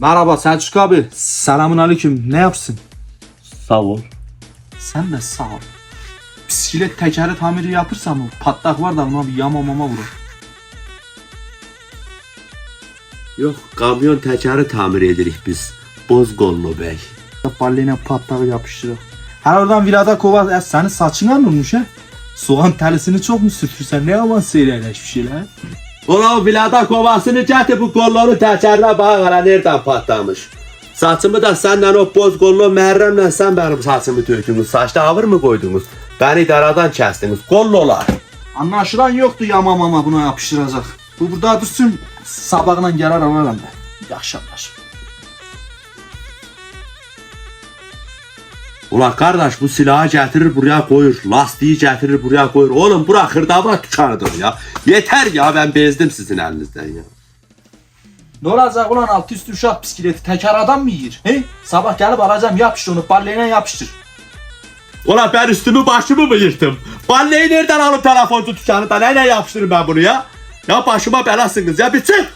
Merhaba Selçuk abi. Selamun aleyküm. Ne yapsın? Sağ ol. Sen de sağ ol. Bisiklet tekeri tamiri yapırsan mı? Patlak var da buna bir yama mama vurur. Yok kamyon tekeri tamir edirik biz. Bozgollu bey. Balline patlağı yapıştırır. Her oradan virada kova e, senin saçın anılmış ha. Soğan telisini çok mu sürtürsen ne yaman seyreleşmiş şeyler. Ulan vilada kovasını getir bu kolları tekerine bana hala nereden patlamış. Saçımı da senden o boz kollu Mehrem'le sen benim saçımı tökdünüz. Saçta avır mı koydunuz? Beni daradan kestiniz. Kollolar. Anlaşılan yoktu yama mama buna yapıştıracak. Bu burada dursun sabahına gelir alırım ben. Yaxşı anlaşım. Ulan kardeş bu silahı getirir buraya koyur. Lastiği getirir buraya koyur. Oğlum bura hırdavat dükkanıdır ya. Yeter ya ben bezdim sizin elinizden ya. Ne olacak ulan altı üstü uşak bisikleti teker adam mı yiyir? He? Sabah gelip alacağım yapıştır onu balleyle yapıştır. Ulan ben üstümü başımı mı yırttım? Balleyi nereden alıp telefoncu dükkanından? Nereye yapıştırırım ben bunu ya? Ya başıma belasınız ya bir çık.